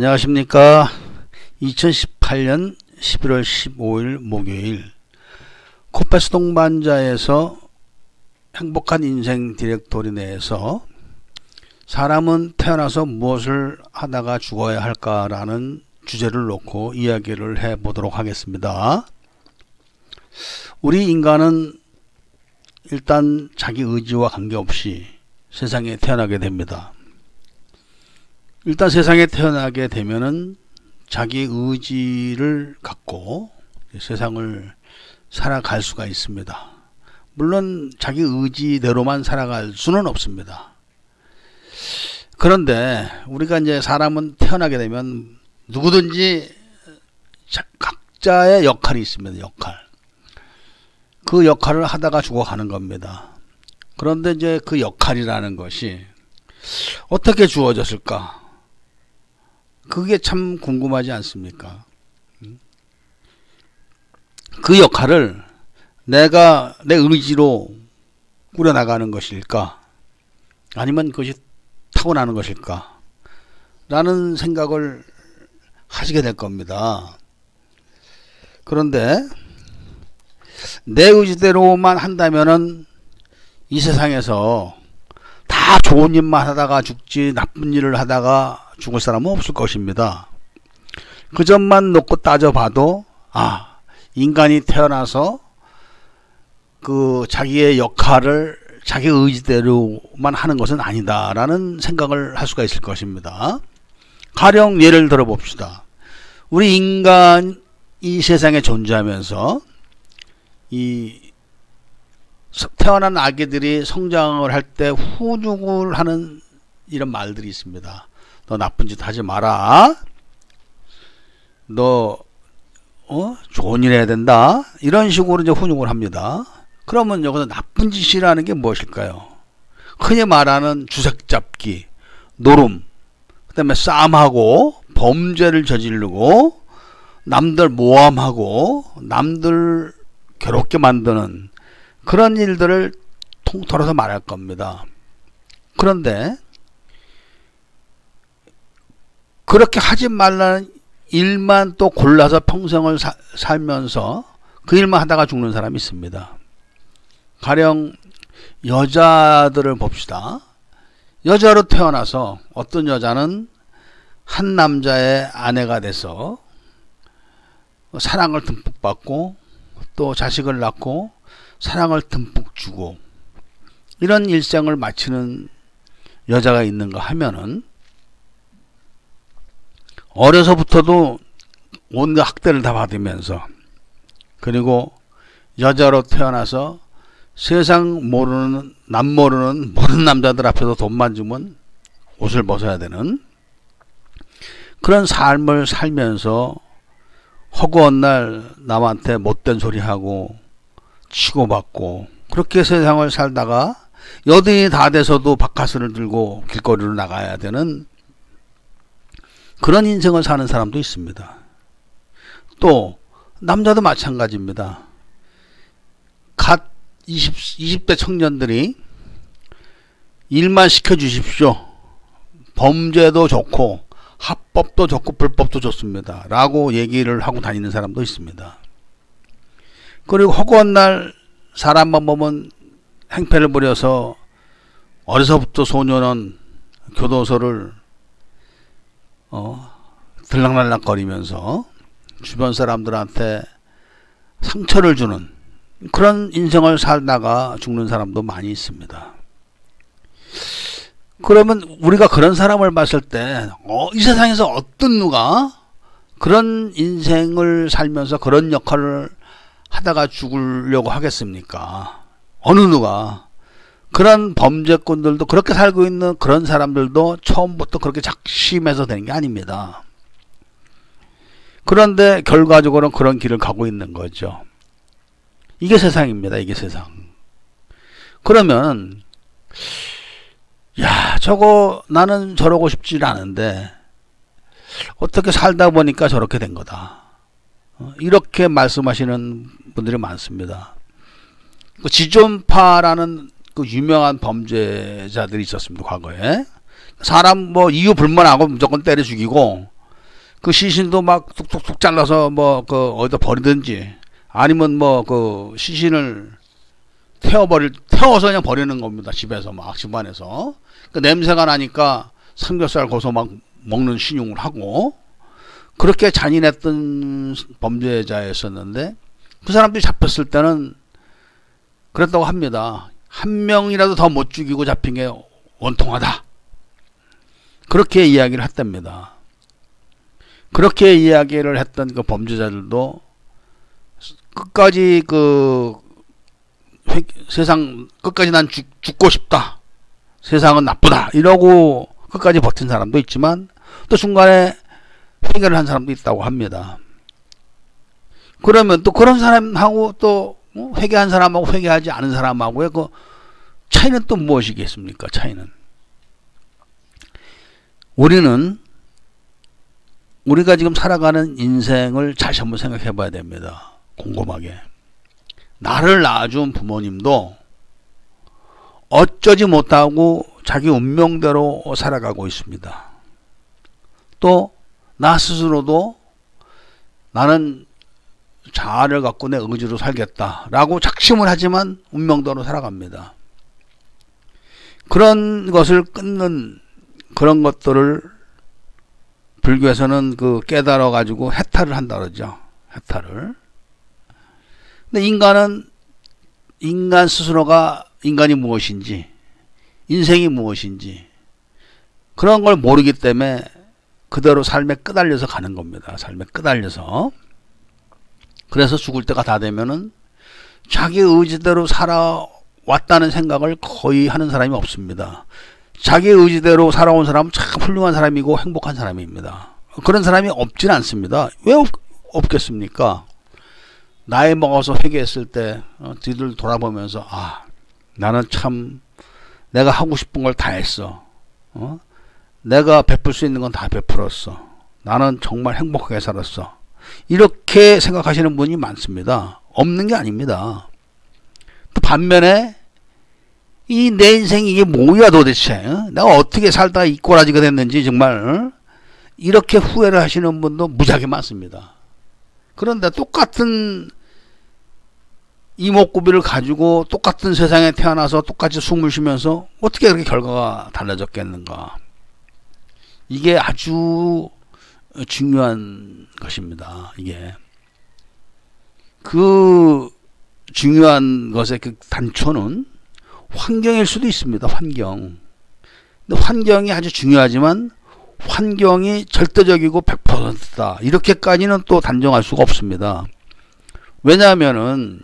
안녕하십니까 2018년 11월 15일 목요일 코페스 동반자에서 행복한 인생 디렉토리 내에서 사람은 태어나서 무엇을 하다가 죽어야 할까라는 주제를 놓고 이야기를 해 보도록 하겠습니다. 우리 인간은 일단 자기 의지와 관계없이 세상에 태어나게 됩니다. 일단 세상에 태어나게 되면은 자기 의지를 갖고 세상을 살아갈 수가 있습니다. 물론 자기 의지대로만 살아갈 수는 없습니다. 그런데 우리가 이제 사람은 태어나게 되면 누구든지 각자의 역할이 있습니다. 역할. 그 역할을 하다가 죽어가는 겁니다. 그런데 이제 그 역할이라는 것이 어떻게 주어졌을까? 그게 참 궁금하지 않습니까? 그 역할을 내가 내 의지로 꾸려나가는 것일까? 아니면 그것이 타고나는 것일까? 라는 생각을 하시게 될 겁니다. 그런데 내 의지대로만 한다면은 이 세상에서 다 좋은 일만 하다가 죽지 나쁜 일을 하다가 죽을 사람은 없을 것입니다. 그 점만 놓고 따져봐도 아 인간이 태어나서 그 자기의 역할을 자기 의지대로만 하는 것은 아니다라는 생각을 할 수가 있을 것입니다. 가령 예를 들어 봅시다. 우리 인간 이 세상에 존재하면서 이 태어난 아기들이 성장을 할 때 후죽을 하는 이런 말들이 있습니다. 너 나쁜 짓 하지 마라. 너 어? 좋은 일 해야 된다. 이런 식으로 이제 훈육을 합니다. 그러면 여기서 나쁜 짓이라는 게 무엇일까요? 흔히 말하는 주색 잡기, 노름, 그 다음에 싸움하고, 범죄를 저지르고, 남들 모함하고, 남들 괴롭게 만드는 그런 일들을 통틀어서 말할 겁니다. 그런데 그렇게 하지 말라는 일만 또 골라서 평생을 사, 살면서 그 일만 하다가 죽는 사람이 있습니다. 가령 여자들을 봅시다. 여자로 태어나서 어떤 여자는 한 남자의 아내가 돼서 사랑을 듬뿍 받고 또 자식을 낳고 사랑을 듬뿍 주고 이런 일생을 마치는 여자가 있는가 하면은 어려서부터도 온갖 학대를 다 받으면서 그리고 여자로 태어나서 세상 모르는 남 모르는 모르는 남자들 앞에서 돈만 주면 옷을 벗어야 되는 그런 삶을 살면서 허구한 날 남한테 못된 소리 하고 치고받고 그렇게 세상을 살다가 여든이 다 돼서도 바카스를 들고 길거리로 나가야 되는 그런 인생을 사는 사람도 있습니다. 또 남자도 마찬가지입니다. 갓 20, 20대 청년들이 일만 시켜주십시오. 범죄도 좋고 합법도 좋고 불법도 좋습니다. 라고 얘기를 하고 다니는 사람도 있습니다. 그리고 허구한 날 사람만 보면 행패를 부려서 어려서부터 소년은 교도소를 어, 들락날락거리면서 주변 사람들한테 상처를 주는 그런 인생을 살다가 죽는 사람도 많이 있습니다. 그러면 우리가 그런 사람을 봤을 때, 어, 이 세상에서 어떤 누가 그런 인생을 살면서 그런 역할을 하다가 죽으려고 하겠습니까? 어느 누가 그런 범죄꾼들도 그렇게 살고 있는 그런 사람들도 처음부터 그렇게 작심해서 되는 게 아닙니다. 그런데 결과적으로는 그런 길을 가고 있는 거죠. 이게 세상입니다. 이게 세상. 그러면 야 저거 나는 저러고 싶지 않은데 어떻게 살다 보니까 저렇게 된 거다. 어, 이렇게 말씀하시는 분들이 많습니다. 그 지존파라는 그 유명한 범죄자들이 있었습니다. 과거에 사람 뭐 이유 불문하고 무조건 때려 죽이고 그 시신도 막 뚝뚝뚝 잘라서 뭐 그 어디다 버리든지 아니면 뭐 그 시신을 태워버릴 태워서 그냥 버리는 겁니다 집에서 막 집안에서 그 냄새가 나니까 삼겹살 거서 막 먹는 신용을 하고 그렇게 잔인했던 범죄자였었는데 그 사람들이 잡혔을 때는 그랬다고 합니다. 한 명이라도 더 못 죽이고 잡힌 게 원통하다. 그렇게 이야기를 했답니다. 그렇게 이야기를 했던 그 범죄자들도 끝까지 그 회, 세상 끝까지 난 죽, 죽고 싶다. 세상은 나쁘다. 이러고 끝까지 버틴 사람도 있지만 또 중간에 회개를 한 사람도 있다고 합니다. 그러면 또 그런 사람하고 또뭐 회개한 사람하고 회개하지 않은 사람하고의 그 차이는 또 무엇이겠습니까? 차이는 우리는 우리가 지금 살아가는 인생을 다시 한번 생각해 봐야 됩니다. 곰곰하게. 나를 낳아준 부모님도 어쩌지 못하고 자기 운명대로 살아가고 있습니다. 또 나 스스로도 나는 자아를 갖고 내 의지로 살겠다라고 작심을 하지만 운명대로 살아갑니다. 그런 것을 끊는 그런 것들을 불교에서는 그 깨달아 가지고 해탈을 한다 그러죠. 해탈을. 근데 인간은 인간 스스로가 인간이 무엇인지 인생이 무엇인지 그런 걸 모르기 때문에 그대로 삶에 끄달려서 가는 겁니다. 삶에 끄달려서. 그래서 죽을 때가 다 되면은 자기 의지대로 살아왔다는 생각을 거의 하는 사람이 없습니다. 자기 의지대로 살아온 사람은 참 훌륭한 사람이고 행복한 사람입니다. 그런 사람이 없진 않습니다. 왜 없, 없겠습니까? 나이 먹어서 회개했을 때 어, 뒤를 돌아보면서 아 나는 참 내가 하고 싶은 걸 다 했어. 어? 내가 베풀 수 있는 건 다 베풀었어. 나는 정말 행복하게 살았어. 이렇게 생각하시는 분이 많습니다. 없는 게 아닙니다. 또 반면에 이 내 인생이 이게 뭐야 도대체 어? 내가 어떻게 살다 이 꼬라지가 됐는지 정말 어? 이렇게 후회를 하시는 분도 무지하게 많습니다. 그런데 똑같은 이목구비를 가지고 똑같은 세상에 태어나서 똑같이 숨을 쉬면서 어떻게 그렇게 결과가 달라졌겠는가. 이게 아주 중요한 것입니다. 이게. 그 중요한 것의 그 단초는 환경일 수도 있습니다. 환경. 근데 환경이 아주 중요하지만 환경이 절대적이고 100%다. 이렇게까지는 또 단정할 수가 없습니다. 왜냐하면은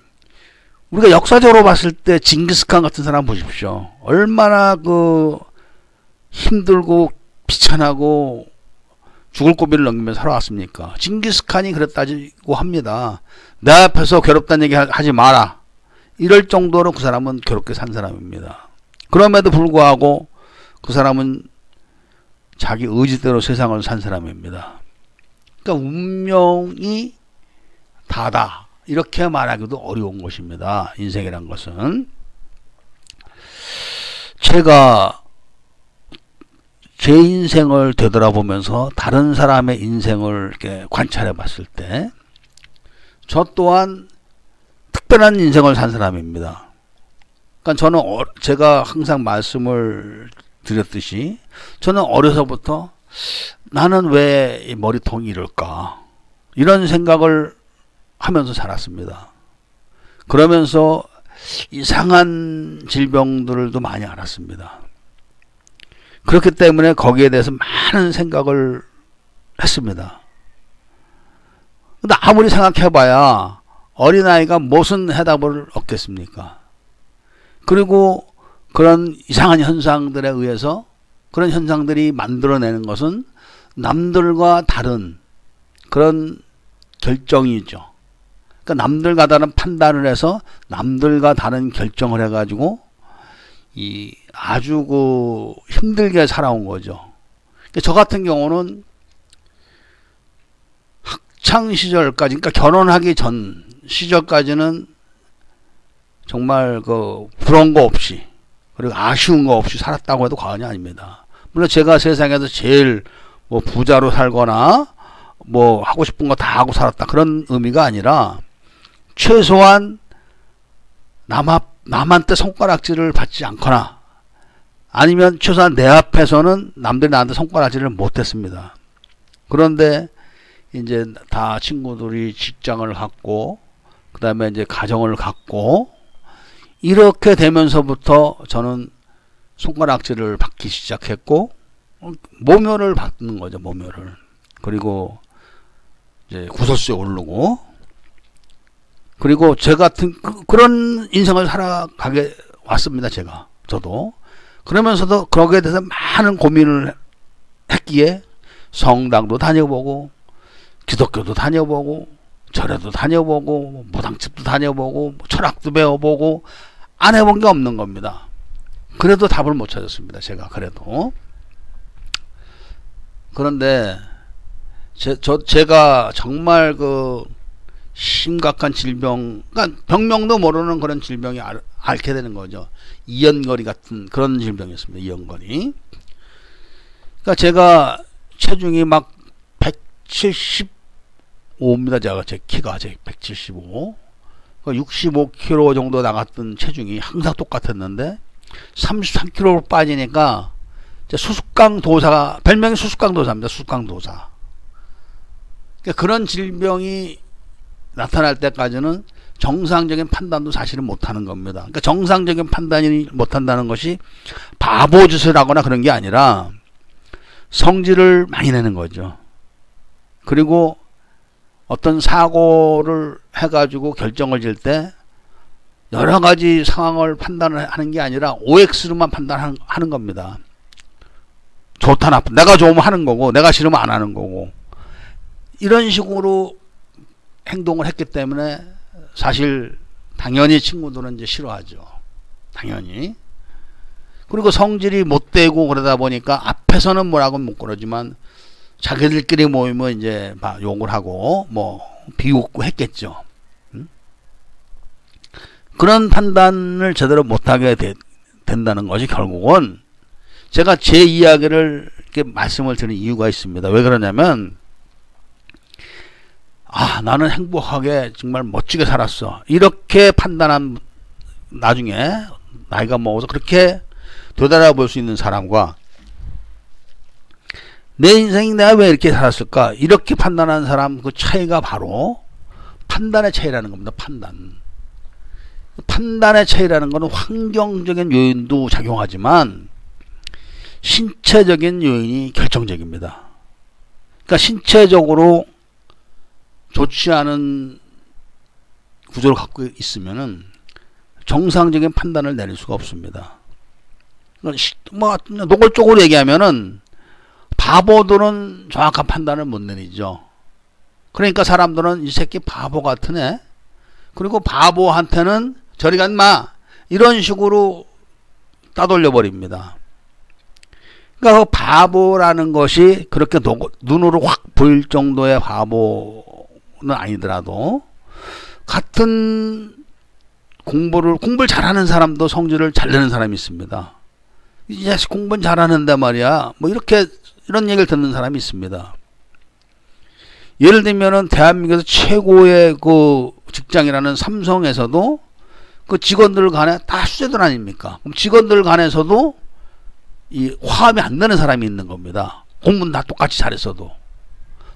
우리가 역사적으로 봤을 때 징기스칸 같은 사람 보십시오. 얼마나 그 힘들고 비천하고 죽을 고비를 넘기면서 살아왔습니까? 징기스칸이 그랬다고 합니다. 내 앞에서 괴롭다는 얘기 하지 마라. 이럴 정도로 그 사람은 괴롭게 산 사람입니다. 그럼에도 불구하고 그 사람은 자기 의지대로 세상을 산 사람입니다. 그러니까 운명이 다다. 이렇게 말하기도 어려운 것입니다. 인생이란 것은. 제가 제 인생을 되돌아보면서 다른 사람의 인생을 이렇게 관찰해 봤을 때, 저 또한 특별한 인생을 산 사람입니다. 그러니까 저는 어, 제가 항상 말씀을 드렸듯이 저는 어려서부터 나는 왜 머리통이 이럴까 이런 생각을 하면서 자랐습니다. 그러면서 이상한 질병들도 많이 알았습니다. 그렇기 때문에 거기에 대해서 많은 생각을 했습니다. 근데 아무리 생각해봐야 어린아이가 무슨 해답을 얻겠습니까? 그리고 그런 이상한 현상들에 의해서 그런 현상들이 만들어내는 것은 남들과 다른 그런 결정이죠. 그러니까 남들과 다른 판단을 해서 남들과 다른 결정을 해가지고 이 아주 그 힘들게 살아온 거죠. 그러니까 저 같은 경우는 학창 시절까지, 그러니까 결혼하기 전 시절까지는 정말 그 부러운 거 없이 그리고 아쉬운 거 없이 살았다고 해도 과언이 아닙니다. 물론 제가 세상에서 제일 뭐 부자로 살거나 뭐 하고 싶은 거 다 하고 살았다 그런 의미가 아니라 최소한 남 앞, 남한테 손가락질을 받지 않거나 아니면 최소한 내 앞에서는 남들이 나한테 손가락질을 못했습니다. 그런데 이제 다 친구들이 직장을 갖고 그 다음에 이제 가정을 갖고 이렇게 되면서부터 저는 손가락질을 받기 시작했고 모멸을 받는 거죠 모멸을 그리고 이제 구설수에 오르고. 그리고 제 같은 그, 런 인생을 살아가게 왔습니다 제가. 저도 그러면서도 거기에 대해서 많은 고민을 했기에 성당도 다녀보고 기독교도 다녀보고 절에도 다녀보고 무당집도 다녀보고 철학도 배워보고 안 해본 게 없는 겁니다. 그래도 답을 못 찾았습니다. 제가 그래도 그런데 제, 저 제가 정말 그 심각한 질병, 그러니까 병명도 모르는 그런 질병이 알, 앓게 되는 거죠. 이연거리 같은 그런 질병이었습니다. 이연거리. 그러니까 제가 체중이 막 175입니다. 제가 제 키가 제 175. 65kg 정도 나갔던 체중이 항상 똑같았는데 33kg 빠지니까 수수깡 도사가 별명이 수수깡 도사입니다. 수수깡 도사. 그러니까 그런 질병이 나타날 때까지는 정상적인 판단도 사실은 못하는 겁니다. 그러니까 정상적인 판단이 못한다는 것이 바보 짓을 하거나 그런 게 아니라 성질을 많이 내는 거죠. 그리고 어떤 사고를 해가지고 결정을 질 때 여러 가지 상황을 판단을 하는 게 아니라 OX로만 판단하는 겁니다. 좋다 나쁘 내가 좋으면 하는 거고 내가 싫으면 안 하는 거고 이런 식으로 행동을 했기 때문에 사실 당연히 친구들은 이제 싫어하죠. 당연히. 그리고 성질이 못되고 그러다 보니까 앞에서는 뭐라고 못 그러지만 자기들끼리 모이면 이제 막 욕을 하고 뭐 비웃고 했겠죠. 그런 판단을 제대로 못하게 되, 된다는 것이 결국은 제가 제 이야기를 이렇게 말씀을 드리는 이유가 있습니다. 왜 그러냐면 아 나는 행복하게 정말 멋지게 살았어. 이렇게 판단한 나중에 나이가 먹어서 그렇게 되돌아볼 수 있는 사람과 내 인생이 내가 왜 이렇게 살았을까? 이렇게 판단하는 사람 그 차이가 바로 판단의 차이라는 겁니다. 판단. 판단의 차이라는 것은 환경적인 요인도 작용하지만 신체적인 요인이 결정적입니다. 그러니까 신체적으로 좋지 않은 구조를 갖고 있으면은 정상적인 판단을 내릴 수가 없습니다. 뭐 노골적으로 얘기하면은 바보들은 정확한 판단을 못 내리죠. 그러니까 사람들은 이 새끼 바보 같은 애. 그리고 바보한테는 저리 간마. 이런 식으로 따돌려 버립니다. 그러니까 그 바보라는 것이 그렇게 눈으로 확 보일 정도의 바보는 아니더라도 같은 공부를 공부를 잘하는 사람도 성질을 잘 내는 사람이 있습니다. 이 자식 공부는 잘하는데 말이야. 뭐 이렇게 이런 얘기를 듣는 사람이 있습니다. 예를 들면은 대한민국에서 최고의 그 직장이라는 삼성에서도 그 직원들 간에 다 수제들 아닙니까? 그럼 직원들 간에서도 이 화합이 안 되는 사람이 있는 겁니다. 공부는 다 똑같이 잘했어도.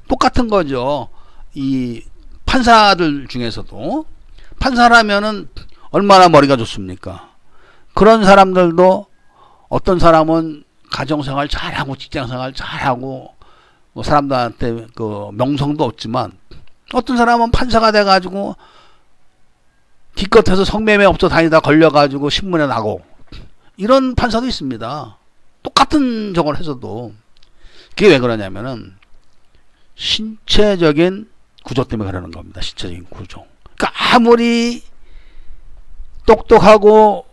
똑같은 거죠. 이 판사들 중에서도 판사라면은 얼마나 머리가 좋습니까? 그런 사람들도 어떤 사람은 가정생활 잘하고 직장생활 잘하고 뭐 사람들한테 그 명성도 없지만 어떤 사람은 판사가 돼가지고 기껏해서 성매매 업소 다니다 걸려가지고 신문에 나고 이런 판사도 있습니다. 똑같은 저걸 해서도 그게 왜 그러냐면은 신체적인 구조 때문에 그러는 겁니다. 신체적인 구조. 그러니까 아무리 똑똑하고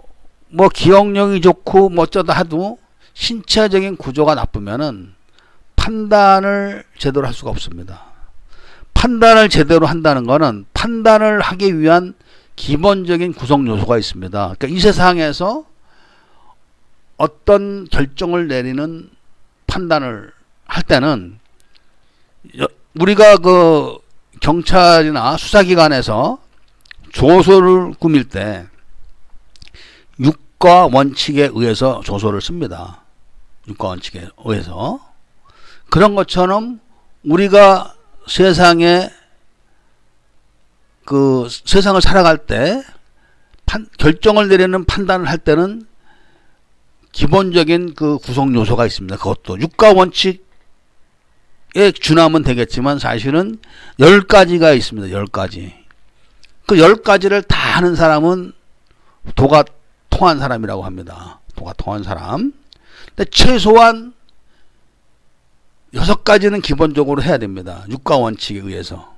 뭐 기억력이 좋고 뭐 어쩌다 하도 신체적인 구조가 나쁘면은 판단을 제대로 할 수가 없습니다. 판단을 제대로 한다는 것은 판단을 하기 위한 기본적인 구성 요소가 있습니다. 그러니까 이 세상에서 어떤 결정을 내리는 판단을 할 때는 우리가 그 경찰이나 수사기관에서 조서를 꾸밀 때 육과 원칙에 의해서 조서를 씁니다. 육과 원칙에 의해서 그런 것처럼 우리가 세상에 그 세상을 살아갈 때 판, 결정을 내리는 판단을 할 때는 기본적인 그 구성 요소가 있습니다. 그것도 육가 원칙 에 준하면 되겠지만 사실은 열 가지가 있습니다. 열 가지. 그열 가지를 다 하는 사람은 도가 통한 사람이라고 합니다. 도가 통한 사람. 근데 최소한 여섯 가지는 기본적으로 해야 됩니다. 육가 원칙에 의해서.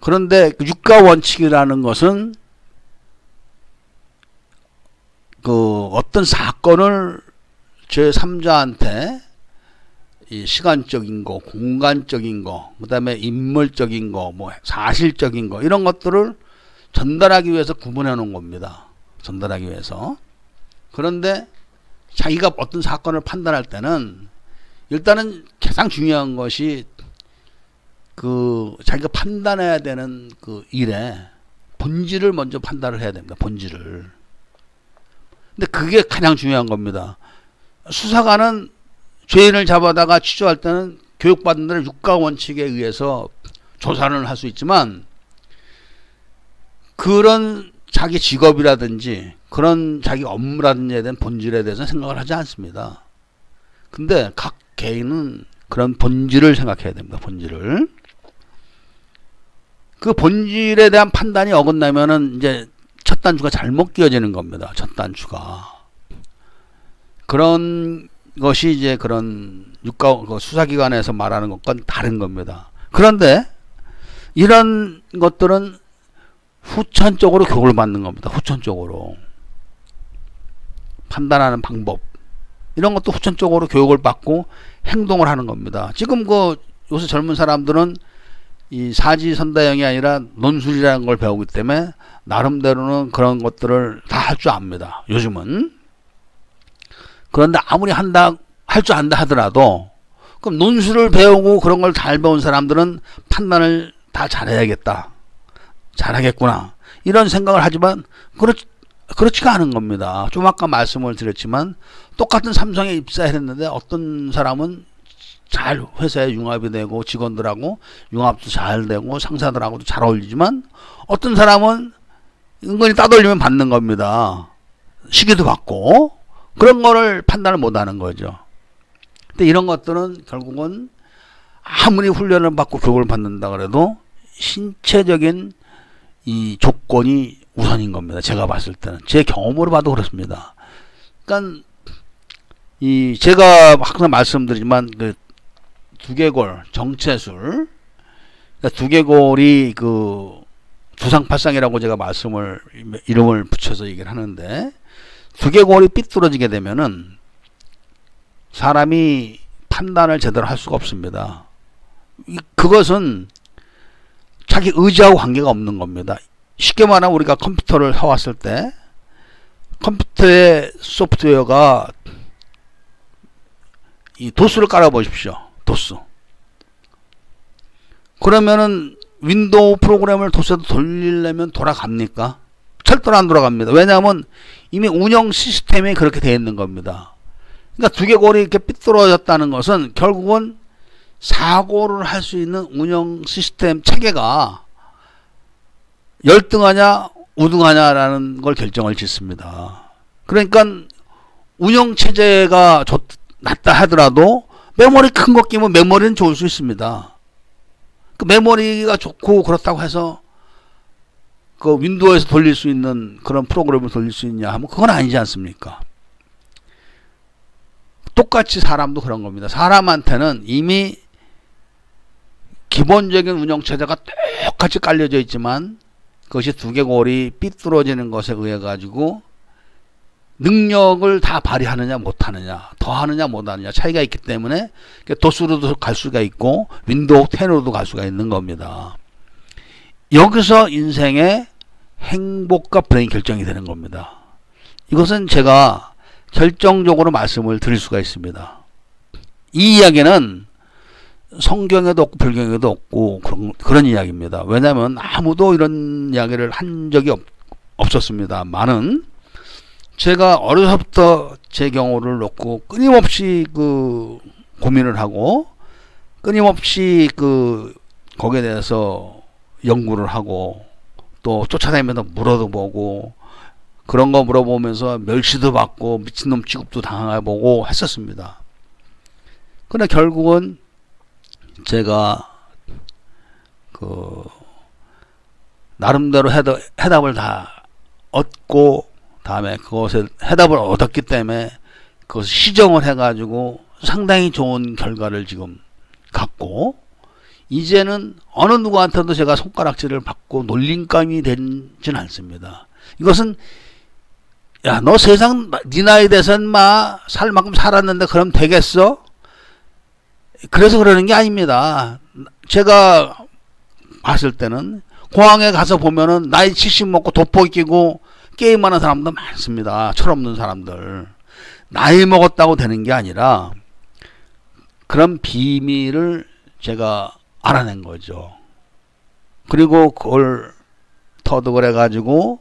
그런데 그 육가 원칙이라는 것은 그 어떤 사건을 제3자한테 이 시간적인 거, 공간적인 거, 그 다음에 인물적인 거, 뭐 사실적인 거 이런 것들을 전달하기 위해서 구분해 놓은 겁니다. 전달하기 위해서. 그런데 자기가 어떤 사건을 판단할 때는 일단은 가장 중요한 것이 그 자기가 판단해야 되는 그 일에 본질을 먼저 판단을 해야 됩니다. 본질을. 근데 그게 가장 중요한 겁니다. 수사관은 죄인을 잡아다가 취조할 때는 교육받은 대로 육가 원칙에 의해서 조사를 할 수 있지만 그런 자기 직업이라든지 그런 자기 업무라든지에 대한 본질에 대해서 생각을 하지 않습니다. 근데 각 개인은 그런 본질을 생각해야 됩니다. 본질을. 그 본질에 대한 판단이 어긋나면은 이제 첫 단추가 잘못 끼어지는 겁니다. 첫 단추가. 그런 것이 이제 그런 육가 그 수사기관에서 말하는 것과는 다른 겁니다. 그런데 이런 것들은 후천적으로 교육을 받는 겁니다. 후천적으로. 판단하는 방법. 이런 것도 후천적으로 교육을 받고 행동을 하는 겁니다. 지금 그 요새 젊은 사람들은 이 사지 선다형이 아니라 논술이라는 걸 배우기 때문에 나름대로는 그런 것들을 다 할 줄 압니다. 요즘은. 그런데 아무리 한다, 할 줄 안다 하더라도 그럼 논술을 배우고 그런 걸 잘 배운 사람들은 판단을 다 잘해야겠다. 잘하겠구나. 이런 생각을 하지만 그렇, 그렇지가 않은 겁니다. 좀 아까 말씀을 드렸지만 똑같은 삼성에 입사했는데 어떤 사람은 잘 회사에 융합이 되고 직원들하고 융합도 잘 되고 상사들하고도 잘 어울리지만 어떤 사람은 은근히 따돌리면 받는 겁니다. 시기도 받고 그런 거를 판단을 못 하는 거죠. 근데 이런 것들은 결국은 아무리 훈련을 받고 교육을 받는다 그래도 신체적인 이 조건이 우선인 겁니다. 제가 봤을 때는 제 경험으로 봐도 그렇습니다. 그러니까 이 제가 항상 말씀드리지만 그 두개골 정체술 그러니까 두개골이 그 두상팔상이라고 제가 말씀을 이름을 붙여서 얘기를 하는데 두개골이 삐뚤어지게 되면은 사람이 판단을 제대로 할 수가 없습니다. 그것은 자기 의지하고 관계가 없는 겁니다. 쉽게 말하면 우리가 컴퓨터를 사왔을 때 컴퓨터의 소프트웨어가 이 도수를 깔아 보십시오. 도수. 그러면은 윈도우 프로그램을 도수에도 돌리려면 돌아갑니까? 절대로 안 돌아갑니다. 왜냐하면 이미 운영 시스템이 그렇게 되어 있는 겁니다. 그러니까 두개골이 이렇게 삐뚤어졌다는 것은 결국은 사고를 할 수 있는 운영 시스템 체계가 열등하냐 우등하냐라는 걸 결정을 짓습니다. 그러니까 운영 체제가 좋, 낮다 하더라도 메모리 큰거 끼면 메모리는 좋을 수 있습니다. 그 메모리가 좋고 그렇다고 해서 그 윈도우에서 돌릴 수 있는 그런 프로그램을 돌릴 수 있냐 하면 그건 아니지 않습니까? 똑같이 사람도 그런 겁니다. 사람한테는 이미 기본적인 운영 체제가 똑같이 깔려져 있지만 그것이 두개골이 삐뚤어지는 것에 의해 가지고 능력을 다 발휘하느냐 못하느냐 더 하느냐 못하느냐 차이가 있기 때문에 도수로도 갈 수가 있고 윈도우 10으로도 갈 수가 있는 겁니다. 여기서 인생의 행복과 불행이 결정이 되는 겁니다. 이것은 제가 결정적으로 말씀을 드릴 수가 있습니다. 이 이야기는 성경에도 없고 불경에도 없고 그런, 그런 이야기입니다. 왜냐하면 아무도 이런 이야기를 한 적이 없, 없었습니다. 많은 제가 어려서부터 제 경우를 놓고 끊임없이 그 고민을 하고 끊임없이 그 거기에 대해서 연구를 하고 또 쫓아다니면서 물어도 보고 그런 거 물어보면서 멸시도 받고 미친놈 취급도 당해보고 했었습니다. 근데 결국은 제가 그 나름대로 해답, 해답을 다 얻고 다음에 그것에 해답을 얻었기 때문에 그것을 시정을 해가지고 상당히 좋은 결과를 지금 갖고 이제는 어느 누구한테도 제가 손가락질을 받고 놀림감이 되진 않습니다. 이것은 야 너 세상 네 나이 돼선 마살 만큼 살았는데 그럼 되겠어? 그래서 그러는 게 아닙니다. 제가 봤을 때는 공항에 가서 보면은 나이 70 먹고 돋보이 끼고 게임하는 사람도 많습니다. 철없는 사람들. 나이 먹었다고 되는 게 아니라 그런 비밀을 제가 알아낸 거죠. 그리고 그걸 터득을 해가지고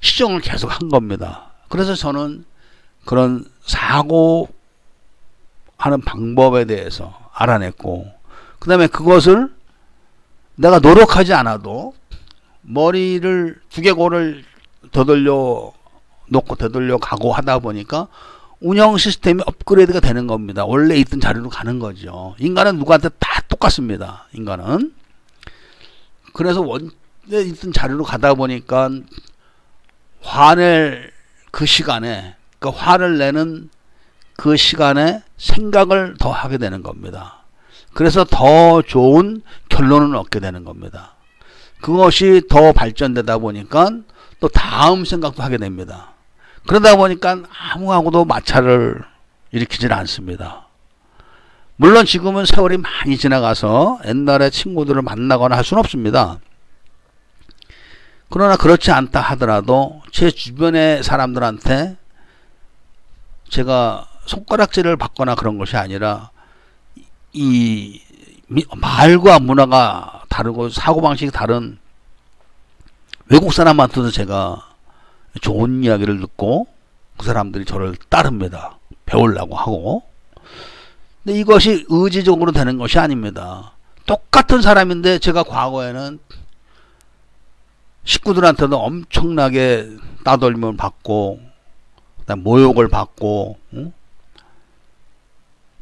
시정을 계속 한 겁니다. 그래서 저는 그런 사고 하는 방법에 대해서 알아냈고 그 다음에 그것을 내가 노력하지 않아도 머리를 두개골을 더돌려 놓고 되돌려 가고 하다 보니까 운영 시스템이 업그레이드가 되는 겁니다. 원래 있던 자리로 가는 거죠. 인간은 누구한테 다 똑같습니다. 인간은. 그래서 원래 있던 자리로 가다 보니까 화낼 그 시간에 그 화를 내는 그 시간에 생각을 더 하게 되는 겁니다. 그래서 더 좋은 결론을 얻게 되는 겁니다. 그것이 더 발전되다 보니까 또 다음 생각도 하게 됩니다. 그러다 보니까 아무하고도 마찰을 일으키질 않습니다. 물론 지금은 세월이 많이 지나가서 옛날에 친구들을 만나거나 할 수는 없습니다. 그러나 그렇지 않다 하더라도 제 주변의 사람들한테 제가 손가락질을 받거나 그런 것이 아니라 이 말과 문화가 다르고 사고방식이 다른 외국 사람한테도 제가 좋은 이야기를 듣고 그 사람들이 저를 따릅니다. 배우려고 하고. 근데 이것이 의지적으로 되는 것이 아닙니다. 똑같은 사람인데 제가 과거에는 식구들한테도 엄청나게 따돌림을 받고 모욕을 받고 응?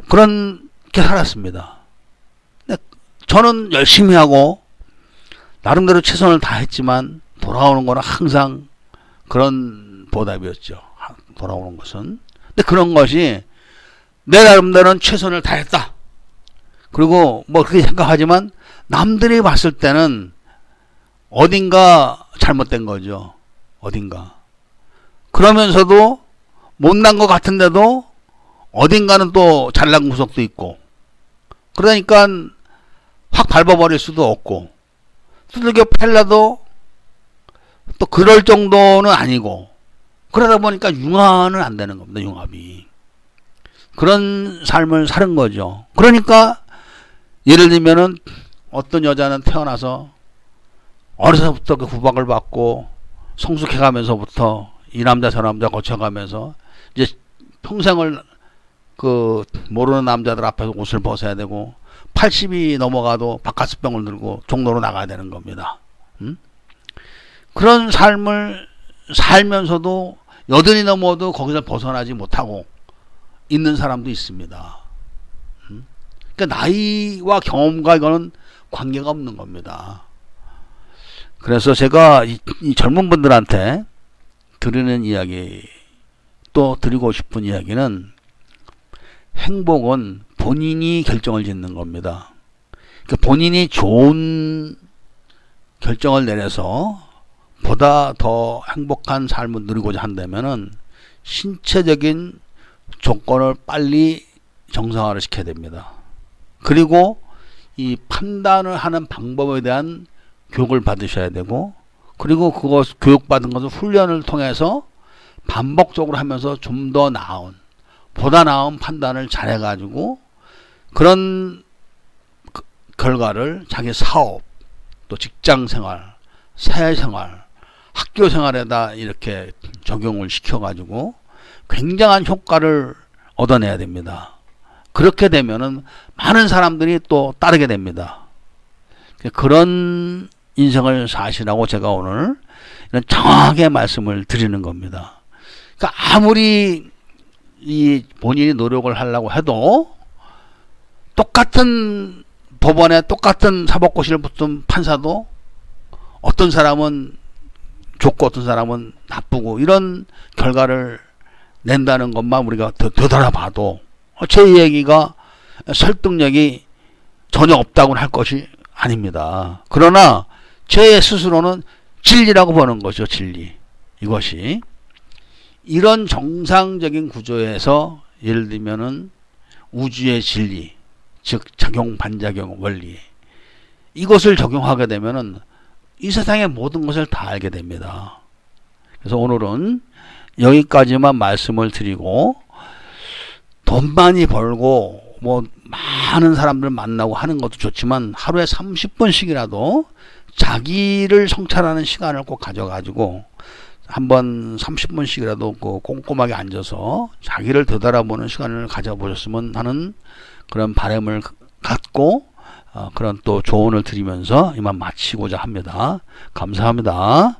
그렇게 살았습니다. 저는 열심히 하고 나름대로 최선을 다했지만 돌아오는 거는 항상 그런 보답이었죠. 돌아오는 것은. 근데 그런 것이 내 나름대로는 최선을 다했다. 그리고 뭐 그렇게 생각하지만 남들이 봤을 때는 어딘가 잘못된 거죠. 어딘가. 그러면서도 못난 것 같은데도 어딘가는 또 잘난 구석도 있고 그러니까 확 밟아버릴 수도 없고 두들겨 팰라도 또 그럴 정도는 아니고 그러다 보니까 융화는 안 되는 겁니다. 융합이. 그런 삶을 사는 거죠. 그러니까 예를 들면은 어떤 여자는 태어나서 어려서부터 그 구박을 받고 성숙해 가면서부터 이 남자 저 남자 거쳐가면서 이제 평생을 그 모르는 남자들 앞에서 옷을 벗어야 되고 80이 넘어가도 바카스병을 들고 종로로 나가야 되는 겁니다. 음? 그런 삶을 살면서도 여든이 넘어도 거기서 벗어나지 못하고 있는 사람도 있습니다. 음? 그러니까 나이와 경험과 이거는 관계가 없는 겁니다. 그래서 제가 이, 이 젊은 분들한테 드리는 이야기 또 드리고 싶은 이야기는 행복은 본인이 결정을 짓는 겁니다. 그러니까 본인이 좋은 결정을 내려서 보다 더 행복한 삶을 누리고자 한다면은 신체적인 조건을 빨리 정상화를 시켜야 됩니다. 그리고 이 판단을 하는 방법에 대한 교육을 받으셔야 되고 그리고 그것 교육받은 것을 훈련을 통해서 반복적으로 하면서 좀 더 나은 보다 나은 판단을 잘해 가지고 그런 결과를 자기 사업, 또 직장 생활, 사회 생활, 학교 생활에다 이렇게 적용을 시켜 가지고 굉장한 효과를 얻어내야 됩니다. 그렇게 되면은 많은 사람들이 또 따르게 됩니다. 그런 인생을 사시라고 제가 오늘 이런 정확하게 말씀을 드리는 겁니다. 그러니까 아무리 이 본인이 노력을 하려고 해도 똑같은 법원에 똑같은 사법고시를 붙은 판사도 어떤 사람은 좋고 어떤 사람은 나쁘고 이런 결과를 낸다는 것만 우리가 되돌아봐도 제 얘기가 설득력이 전혀 없다고는 할 것이 아닙니다. 그러나 제 스스로는 진리라고 보는 거죠. 진리. 이것이 이런 정상적인 구조에서 예를 들면은 우주의 진리, 즉 작용 반작용 원리 이것을 적용하게 되면은 이 세상의 모든 것을 다 알게 됩니다. 그래서 오늘은 여기까지만 말씀을 드리고 돈 많이 벌고 뭐 많은 사람들 만나고 하는 것도 좋지만 하루에 30분씩이라도 자기를 성찰하는 시간을 꼭 가져가지고 한번 30분씩이라도 그 꼼꼼하게 앉아서 자기를 되돌아보는 시간을 가져보셨으면 하는 그런 바람을 갖고 어, 그런 또 조언을 드리면서 이만 마치고자 합니다. 감사합니다.